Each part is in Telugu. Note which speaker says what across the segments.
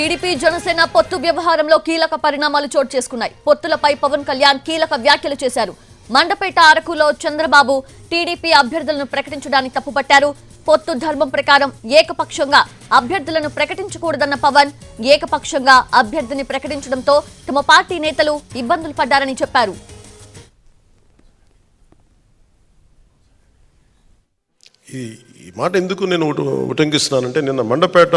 Speaker 1: టీడీపీ జనసేన పొత్తు వ్యవహారంలో కీలక పరిణామాలు చోటు చేసుకున్నాయి. పొత్తులపై పవన్ కళ్యాణ్ కీలక వ్యాఖ్యలు చేశారు. మండపేట అరకులో చంద్రబాబు టీడీపీ అభ్యర్థులను ప్రకటించడానికి తప్పుపట్టారు. పొత్తు ధర్మం ప్రకారం ఏకపక్షంగా అభ్యర్థులను ప్రకటించకూడదన్న పవన్ ఏకపక్షంగా అభ్యర్థిని ప్రకటించడంతో తమ పార్టీ నేతలు ఇబ్బందులు పడ్డారని చెప్పారు.
Speaker 2: ఈ మాట ఎందుకు నేను ఉటంకిస్తున్నానంటే నిన్న మండపేట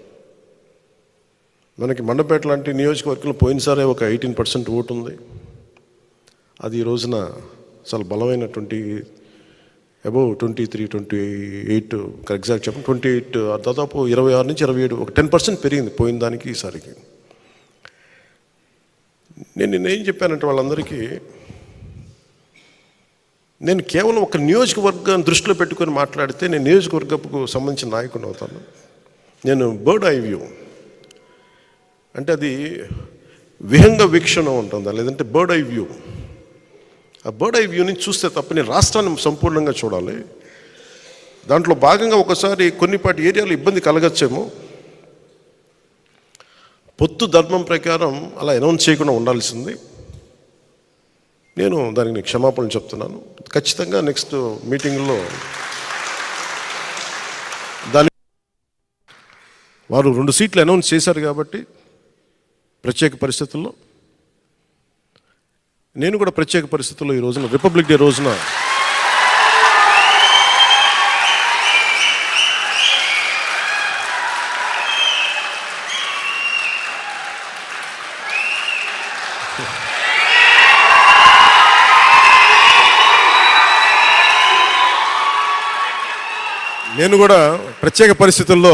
Speaker 2: మనకి మండపేట లాంటి నియోజకవర్గంలో పోయినసారే ఒక ఎయిటీన్ పర్సెంట్ ఓటు ఉంది. అది ఈ రోజున చాలా బలమైనటువంటి above twenty three twenty eight exact చెప్పండి ట్వంటీ ఎయిట్ దాదాపు ఇరవై ఆరు నుంచి ఇరవై ఏడు ఒక టెన్ పర్సెంట్ పెరిగింది పోయిన దానికి ఈసారికి. నేను నిన్న ఏం చెప్పానంటే వాళ్ళందరికీ నేను కేవలం ఒక నియోజకవర్గాన్ని దృష్టిలో పెట్టుకొని మాట్లాడితే నేను నియోజకవర్గపు సంబంధించిన నాయకుని అవుతాను. నేను బర్డ్ ఐ వ్యూ. అంటే అది విహంగ వీక్షణ ఉంటుందా? లేదంటే బర్డ్ ఐ వ్యూ ఆ బర్డ్ ఐ వ్యూని చూస్తే తప్ప నేను రాష్ట్రాన్ని సంపూర్ణంగా చూడాలి. దాంట్లో భాగంగా ఒకసారి కొన్నిపాటి ఏరియాలో ఇబ్బంది కలగచ్చేమో. పొత్తు ధర్మం ప్రకారం అలా అనౌన్స్ చేయకుండా ఉండాల్సింది. నేను దానికి క్షమాపణలు చెప్తున్నాను. ఖచ్చితంగా నెక్స్ట్ మీటింగ్లో దాని వారు రెండు సీట్లు అనౌన్స్ చేశారు కాబట్టి ప్రత్యేక పరిస్థితుల్లో. నేను కూడా ప్రత్యేక పరిస్థితుల్లో ఈ రోజున రిపబ్లిక్ డే రోజున నేను కూడా ప్రత్యేక పరిస్థితుల్లో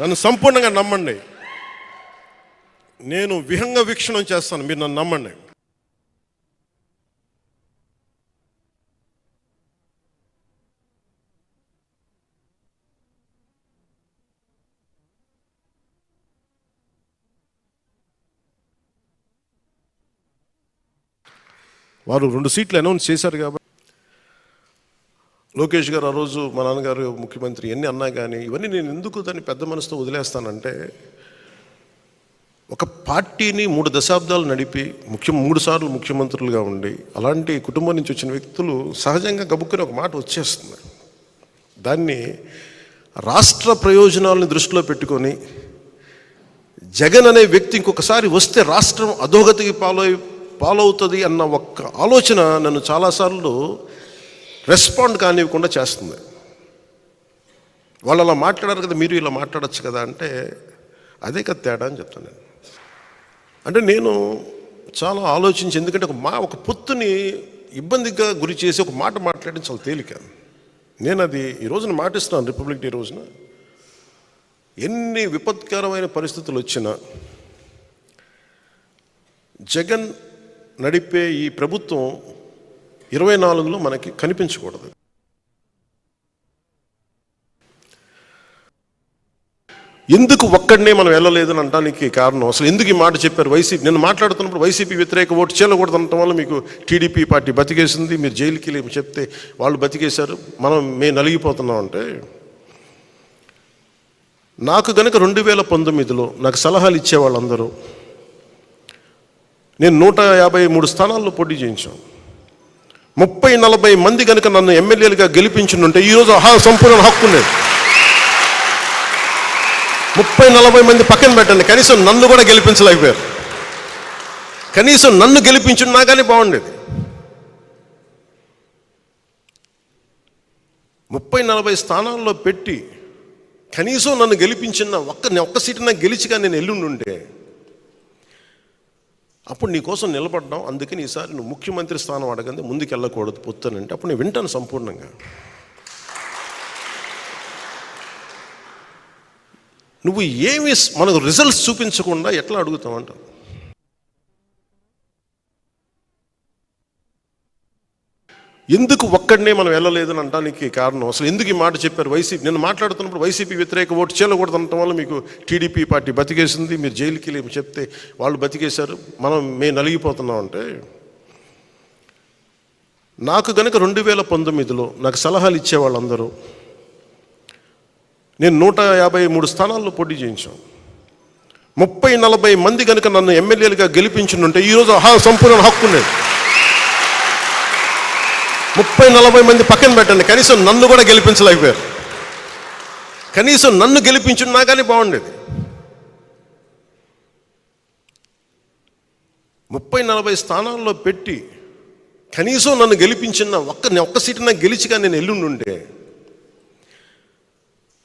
Speaker 2: నన్ను సంపూర్ణంగా నమ్మండి. నేను విహంగ వీక్షణం చేస్తాను మీరు నన్ను నమ్మండి. వారు రెండు సీట్లు అనౌన్స్ చేశారు కాబట్టి లోకేష్ గారు ఆ రోజు మా నాన్నగారు ముఖ్యమంత్రి ఎన్ని అన్నా కానీ ఇవన్నీ నేను ఎందుకు దాన్ని పెద్ద మనసుతో వదిలేస్తానంటే ఒక పార్టీని మూడు దశాబ్దాలు నడిపి ముఖ్యం మూడు సార్లు ముఖ్యమంత్రులుగా ఉండి అలాంటి కుటుంబం నుంచి వచ్చిన వ్యక్తులు సహజంగా గబుక్కుని ఒక మాట వచ్చేస్తుంది దాన్ని రాష్ట్ర ప్రయోజనాలను దృష్టిలో పెట్టుకొని జగన్ అనే వ్యక్తి ఇంకొకసారి వస్తే రాష్ట్రం అధోగతికి పాలై పాలవుతుంది అన్న ఒక్క ఆలోచన నన్ను చాలాసార్లు రెస్పాండ్ కానివ్వకుండా చేస్తుంది. వాళ్ళు అలా మాట్లాడారు కదా మీరు ఇలా మాట్లాడచ్చు కదా అంటే అదే కదా తేడా అని చెప్తాను నేను. అంటే నేను చాలా ఆలోచించి ఎందుకంటే ఒక మా ఒక పొత్తుని ఇబ్బందిగా గురి చేసి ఒక మాట మాట్లాడడం చాలా తేలిక. నేను అది ఈ రోజున మాటిస్తున్నాను రిపబ్లిక్ డే రోజున. ఎన్ని విపత్కరమైన పరిస్థితులు వచ్చినా జగన్ నడిపే ఈ ప్రభుత్వం ఇరవై నాలుగులో మనకి కనిపించకూడదు. ఎందుకు ఒక్కడనే మనం వెళ్ళలేదని అనడానికి కారణం అసలు ఎందుకు ఈ మాట చెప్పారు వైసీపీ? నేను మాట్లాడుతున్నప్పుడు వైసీపీ వ్యతిరేక ఓటు చేయకూడదు అనటం వల్ల మీకు టీడీపీ పార్టీ బతికేసింది మీరు జైలుకి వెళ్ళి చెప్తే వాళ్ళు బతికేశారు మనం మేము నలిగిపోతున్నాం అంటే నాకు గనుక రెండు వేల పంతొమ్మిదిలో నాకు సలహాలు ఇచ్చే వాళ్ళందరూ నేను నూట యాభై మూడు స్థానాల్లో పోటీ చేయించాం ముప్పై నలభై మంది కనుక నన్ను ఎమ్మెల్యేలుగా గెలిపించుంటే ఈరోజు హా సంపూర్ణ హక్కు లేదు ముప్పై నలభై మంది పక్కన పెట్టండి. కనీసం నన్ను కూడా గెలిపించలేకపోయారు. కనీసం నన్ను గెలిపించున్నా కానీ బాగుండేది. ముప్పై నలభై స్థానాల్లో పెట్టి కనీసం నన్ను గెలిపించిన ఒక్క ఒక్క సీటున నాకు గెలిచిగా నేను ఎల్లుండి ఉంటే అప్పుడు నీ కోసం నిలబడ్డాం అందుకని ఈసారి నువ్వు ముఖ్యమంత్రి స్థానం అడగంది ముందుకు వెళ్ళకూడదు పొత్తానంటే. అప్పుడు నేను వింటాను సంపూర్ణంగా. నువ్వు ఏమి మనకు రిజల్ట్స్ చూపించకుండా ఎట్లా అడుగుతావంట ఎందుకు ఒక్కడనే మనం వెళ్ళలేదని అనడానికి కారణం? అసలు ఎందుకు ఈ మాట చెప్పారు వైసీపీ? నేను మాట్లాడుతున్నప్పుడు వైసీపీ వ్యతిరేక ఓటు చేయకూడదు అనటం వల్ల మీకు టీడీపీ పార్టీ బతికేసింది మీరు జైలుకి వెళ్ళి చెప్తే వాళ్ళు బతికేశారు. మనం మేము నలిగిపోతున్నాం అంటే నాకు గనుక రెండు వేల పంతొమ్మిదిలో నాకు సలహాలు ఇచ్చే వాళ్ళందరూ నేను నూట యాభై మూడు స్థానాల్లో పోటీ చేయించాం. ముప్పై నలభై మంది కనుక నన్ను ఎమ్మెల్యేలుగా గెలిపించుంటే ఈరోజు హా సంపూర్ణ హక్కు ఉండేది ముప్పై నలభై మంది పక్కన పెట్టండి. కనీసం నన్ను కూడా గెలిపించలేకపోయారు. కనీసం నన్ను గెలిపించున్నా కానీ బాగుండేది. ముప్పై నలభై స్థానాల్లో పెట్టి కనీసం నన్ను గెలిపించిన ఒక్క ఒక్క సీటు నాకు గెలిచిగా నేను ఎల్లుండి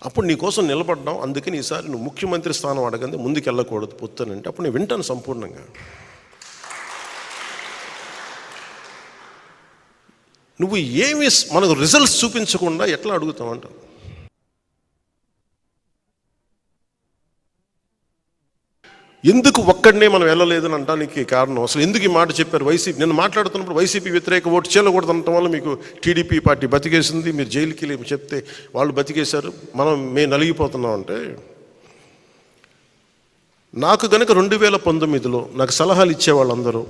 Speaker 2: అప్పుడు నీ కోసం నిలబడ్డాం. అందుకని ఈసారి నువ్వు ముఖ్యమంత్రి స్థానం అడగంది ముందుకు వెళ్ళకూడదు పొత్తానంటే అప్పుడు నేను వింటాను సంపూర్ణంగా. నువ్వు ఏమి మనకు రిజల్ట్స్ చూపించకుండా ఎట్లా అడుగుతావంట ఎందుకు ఒక్కడనే మనం వెళ్ళలేదని అంటానికి కారణం? అసలు ఎందుకు ఈ మాట చెప్పారు వైసీపీ? నేను మాట్లాడుతున్నప్పుడు వైసీపీ వ్యతిరేక ఓటు చేయకూడదు అనటం వల్ల మీకు టీడీపీ పార్టీ బతికేసింది మీరు జైలుకి వెళ్ళి చెప్తే వాళ్ళు బతికేశారు. మనం మేము నలిగిపోతున్నాం అంటే నాకు కనుక రెండు వేల పంతొమ్మిదిలో నాకు సలహాలు ఇచ్చే వాళ్ళందరూ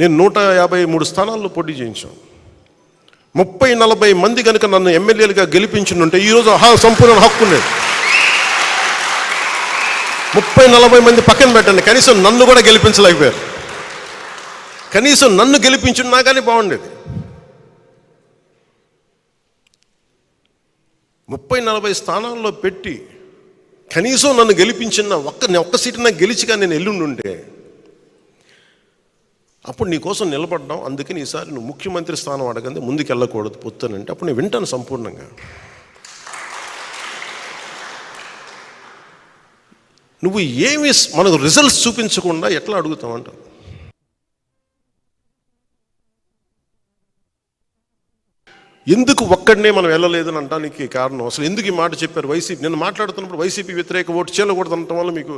Speaker 2: నేను నూట యాభై మూడు స్థానాల్లో పోటీ చేయించాం ముప్పై నలభై మంది కనుక నన్ను ఎమ్మెల్యేలుగా గెలిపించుంటే ఈరోజు హా సంపూర్ణ హక్కు లేదు ముప్పై నలభై మంది పక్కన పెట్టండి. కనీసం నన్ను కూడా గెలిపించలేకపోయారు. కనీసం నన్ను గెలిపించున్నా కానీ బాగుండేది. ముప్పై నలభై స్థానాల్లో పెట్టి కనీసం నన్ను గెలిపించిన ఒక్క ఒక్క సీటున్నా గెలిచిగా నేను ఎల్లుండుంటే అప్పుడు నీ కోసం నిలబడ్డాం అందుకని ఈసారి నువ్వు ముఖ్యమంత్రి స్థానం అడగంది ముందుకు వెళ్ళకూడదు అప్పుడు నేను వింటాను సంపూర్ణంగా. నువ్వు ఏమి మనకు రిజల్ట్స్ చూపించకుండా ఎట్లా అడుగుతావంట ఎందుకు ఒక్కడనే మనం వెళ్ళలేదని అంటానికి కారణం? అసలు ఎందుకు ఈ మాట చెప్పారు? వైసీపీ నేను మాట్లాడుతున్నప్పుడు వైసీపీ వ్యతిరేక ఓటు చేయకూడదు అనటం వల్ల మీకు